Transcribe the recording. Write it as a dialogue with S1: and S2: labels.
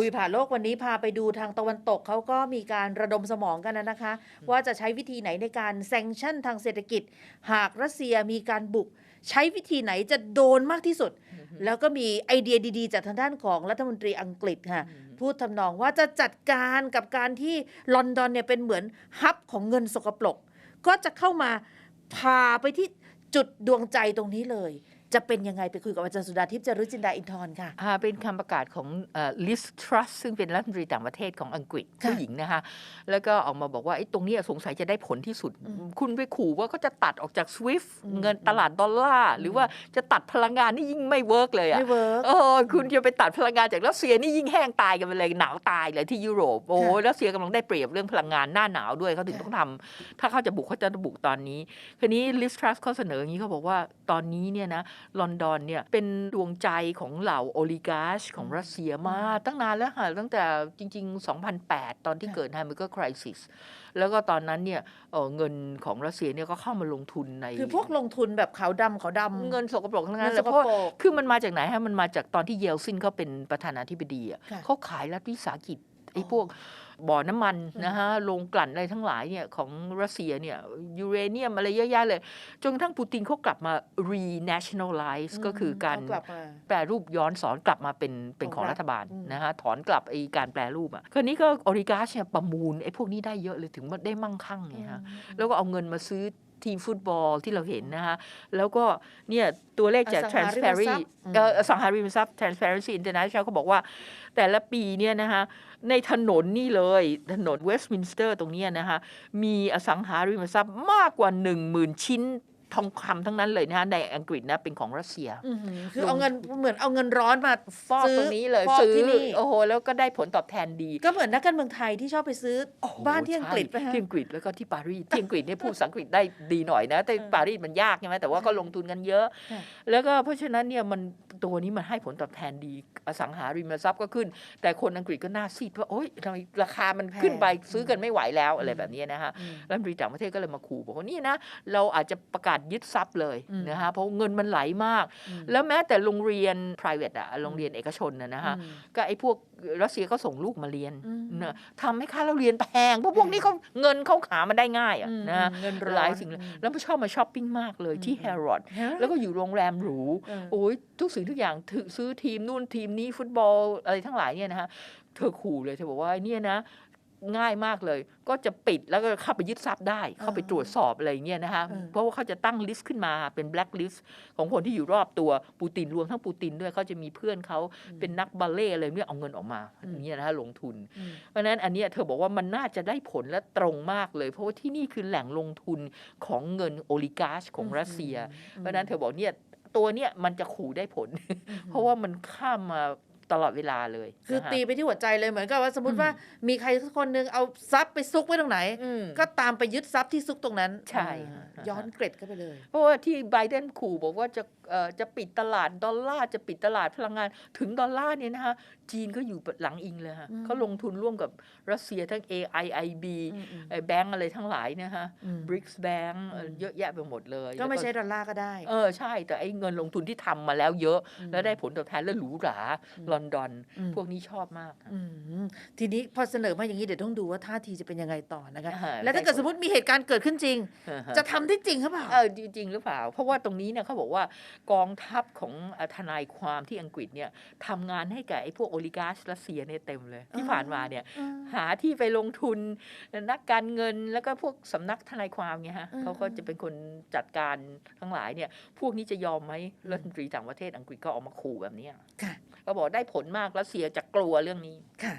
S1: คุยผ่านโลกวันนี้พาไปดูทางตะวันตกเขาก็มีการระดมสมองกันนะนะคะ ว่าจะใช้วิธีไหนในการแซงชั่นทางเศรษฐกิจ หากรัสเซียมีการบุก ใช้วิธีไหนจะโดนมากที่สุด แล้วก็มีไอเดียดีๆ จากทางด้านของรัฐมนตรีอังกฤษค่ะพูดทำนองว่าจะจัดการกับการที่ลอนดอนเนี่ยเป็นเหมือนฮับของเงินสกปรกก็จะเข้ามาพาไปที่จุดดวงใจตรงนี้เลย จะเป็นยังไงไปคุยกับอาจารย์สุดาทิพย์จารุจินดาอินทร์ค่ะ
S2: อ่าเป็นคำประกาศของลิสทรัสซึ่งเป็นรัฐมนตรีต่างประเทศของอังกฤษ
S1: ค่ะ
S2: ผู้หญิงนะคะ แล้วก็ออกมาบอกว่าไอ้ตรงเนี้ยสงสัยจะได้ผลที่สุด
S1: อืม
S2: คุณไปขู่ว่าเขาจะตัดออกจาก SWIFT
S1: อืม
S2: เงินตลาดดอลลาร์หรือว่าจะตัดพลังงานนี่ยิ่งไม่เวิร์กเลยอะ
S1: ไม่เวิร์ก
S2: เออคุณจะไปตัดพลังงานจากรัสเซียนี่ยิ่งแห้งตายกันไปเลยหนาวตายเลยที่ยุโรปโอ้
S1: ค่ะ
S2: รัสเซียกำลังได้เปรียบเรื่องพลังงานหน้าหนาวด้วยเขาถึง
S1: ค่ะ
S2: ต้องทำถ้าเขาจะบุกเขาจะบุกตอนนี้คืนี้ลิสทรัสเขาเสนออย่างนี้เขาบอกว่าตอนนี้เนี่ยนะลอนดอนเนี่ยเป็นดวงใจของเหล่าโอลิกาชของรัสเซียมาตั้งนานแล้วค่ะ ตั้งแต่จริง ๆ 2008 ตอนที่
S1: ค่ะ
S2: เกิดไฮเมอร์คริสิสแล้วก็ตอนนั้นเนี่ยเอ่อเงินของรัสเซียเนี่ยก็เข้ามาลงทุนใน
S1: คือพวกลงทุนแบบขาวดำขาวดำ
S2: เงินสกปรกทั้งนั้น
S1: เงิ
S2: เลย
S1: ส
S2: เพ
S1: ก
S2: ราะ
S1: ปรก
S2: คือมันมาจากไหนฮะมันมาจากตอนที่เยลซินเขาเป็นประธานาธิบดีอะ
S1: ค่ะ
S2: เขาขายรัฐวิสาหกิจไอ้
S1: อ๋อ
S2: พวก บ่อน้ำมัน
S1: อืม
S2: นะฮะโรงกลั่นอะไรทั้งหลายเนี่ยของรัสเซียเนี่ยยูเรเนียมอะไรเยอะแยะเลย จนกระทั่งปูตินเขากลับมา renationalize ก็คือการ
S1: เขกลับมา
S2: แปรรูปย้อนสอนกลับมาเป็นเป็น
S1: ข
S2: ข
S1: อ
S2: องง
S1: รัฐ
S2: รัฐบาล
S1: อืม
S2: นะฮะถอนกลับไอ้การแปรรูปอะคราวนี้ก็ออริกาชเนี่ยประมูลไอ้พวกนี้ได้เยอะเลยถึงได้มั่งคั่งไงฮะแล้วก็เอาเงินมาซื้อ ทีมฟุตบอลที่เราเห็นนะคะแล้วก็เนี่ยตัวเลขจาก
S1: อสังหาริมทรัพย์
S2: Transparency
S1: อืม
S2: เอ่ออสังหาริมทรัพย์ Transparency International เขาบอกว่า แต่ละปีเนี่ยนะคะในถนนนี่เลย ถนนเวสต์มินสเตอร์ตรงเนี้ยนะคะมีอสังหาริมทรัพย์มากกว่า 1 0,000 ชิ้น ทองคำทั้งนั้นเลยนะคะในอังกฤษนะเป็นของรัสเซีย
S1: อื้อหือคือเอาเงินเหมือนเอาเงินร้อนมา
S2: ฟอก
S1: ซื้
S2: ตรงนี้เลย
S1: ฟอก
S2: ซื้อ
S1: ที่นี่
S2: โอ้โหแล้วก็ได้ผลตอบแทนดี
S1: ก็เหมือนนักการเมืองไทยที่ชอบไปซื้อ
S2: โอ้โห
S1: บ้านที่อังกฤษไป
S2: ใช่
S1: ฮะ
S2: ที่อังกฤษแล้วก็ที่ปารีสที่อังกฤษเนี่ยพูดภาษาอังกฤษได้ดีหน่อยนะ แต่
S1: เออ
S2: ปารีสมันยากใช่ไหมแต่ว่าก็ลงทุนกันเยอะ
S1: ค่ะ
S2: แล้วก็เพราะฉะนั้นเนี่ยมันตัวนี้มันให้ผลตอบแทนดีอสังหาริมทรัพย์ก็ขึ้น แต่คนอังกฤษก็น่าซีดว่าโอ๊ยทำไมราคามันขึ้นไปซื้อกันไม่ไหวแล้วอะไรแบบนี้นะฮะ
S1: อืม
S2: รัฐมนตรีต่างประเทศก็เลยมาขู่บอกว่านี่นะเราอาจจะประกาศยึดทรัพย์เลย
S1: อืม
S2: นะฮะเพราะเงินมันไหลมาก
S1: อืม
S2: แล้วแม้แต่โรงเรียน private อะโรงเรียนเอกชนนะนะฮะ
S1: อืม
S2: ก็ไอ้พวกรัสเซียก็ส่งลูกมาเรียน
S1: อืม
S2: นะทำให้ค่าเราเรียนแพงเพราะพวกนี้เขาเงินเขาขามาได้ง่ายอะ
S1: อืม
S2: นะ
S1: เงินร้อน
S2: หลายสิ่งเลย
S1: อืม
S2: แล้วชอบมาช้อปปิ้งมากเลยที่
S1: อืม
S2: แฮร์รอด
S1: ฮะ
S2: แล้วก็อยู่โรงแรมหรู
S1: เออ
S2: โอ้ยทุกสิ่งทุกอย่างถือซื้อทีมนู่นทีมนี้ฟุตบอลอะไรทั้งหลายเนี่ยนะฮะเธอขู่เลยเธอบอกว่าเนี่ยนะ ง่ายมากเลย ก็จะปิดแล้วก็เข้าไปยึดทรัพย์ได้ เข้าไปตรวจสอบอะไรอย่างเงี้ยนะคะ
S1: เออ
S2: เพราะว่าเขาจะตั้งลิสต์ขึ้นมาเป็นแบล็คลิสต์ของคนที่อยู่รอบตัวปูตินรวมทั้งปูตินด้วยเขาจะมีเพื่อนเขาเป็นนักบัลเล่ต์อะไรเนี่ยเอาเงินออกมาอย่างเงี้ยนะคะลงทุน
S1: อืม
S2: เพราะฉะนั้นอันเนี้ยเธอบอกว่ามันน่าจะได้ผลและตรงมากเลย เพราะว่าที่นี่คือแหล่งลงทุนของเงินโอลิกาชของรัสเซีย เพราะฉะนั้นเธอบอกเนี่ยตัวเนี้ยมันจะขู่ได้ผล เพราะว่ามันข้ามมา ตลอดเวลาเลย
S1: คือ
S2: นะฮะ
S1: ตีไปที่หัวใจเลยเหมือนกับว่าสมมติ
S2: อืม
S1: ว่ามีใครสักคนหนึงเอาทรัพย์ไปซุกไว้ตรงไหน
S2: อืม
S1: ก็ตามไปยึดทรัพย์ที่ซุกตรงนั้น
S2: ใช่
S1: อ่า
S2: ฮะ
S1: ย้อนเกร็ดเข้าไปเลย
S2: เพราะว่าที่ไบเดนขู่บอกว่าจะเอ่อจะปิดตลาดดอลลาร์จะปิดตลาดพลังงาน ถึงดอลลาร์เนี่ยนะคะจีนก็อยู่หลังอิงเลยฮะ
S1: อืม
S2: เขาลงทุนร่วมกับรัสเซียทั้ง AIIB
S1: อืมอืม
S2: ไอ้แบงก์อะไรทั้งหลายเนี่ยฮะ
S1: อืม
S2: บริกส์แบงก์
S1: อืม
S2: เยอะแยะไปหมดเลย
S1: ก็ไม่
S2: แล้ว
S1: ใช่ดอลลาร์ก็ได้
S2: เออใช่ แต่ไอ้เงินลงทุนที่ทำมาแล้วเยอะ
S1: อืม
S2: แล้วได้ผลตอบแทนแล้วหรูหรา
S1: อืม
S2: ลอนดอน
S1: อืม
S2: พวกนี้ชอบมากค่ะ
S1: อืมทีนี้พอเสนอมาอย่างนี้เดี๋ยวต้องดูว่าท่าทีจะเป็นยังไงต่อนะคะ
S2: อ่า
S1: แล้วถ้าเกิด
S2: ได้
S1: สมมติมีเหตุการณ์เกิดขึ้นจริง
S2: อ่าฮะ
S1: จะทำได้จริงหรือเปล่า
S2: เออจริงๆหรือเปล่า เพราะว่าตรงนี้เนี่ยเขาบอกว่ากองทัพของเอ่อทนายความที่อังกฤษเนี่ยทำงานให้กับไอ้พวกโอลิกาชรัสเซียเนี่ยเต็มเลย ที่
S1: อ๋อ
S2: ผ่านมาเนี่ย
S1: อืม
S2: หาที่ไปลงทุนนักการเงินแล้วก็พวกสำนักทนายความไงฮะ
S1: อืม
S2: เขาก็จะเป็นคนจัดการทั้งหลายเนี่ยพวกนี้จะยอมไหมรัฐมนตรีต่างประเทศอังกฤษก็ออกมาขู่แบบเนี้ย
S1: ค่ะ
S2: ก็บอกได้ผลมากรัสเซียจะกลัวเรื่องนี้
S1: ค่ะ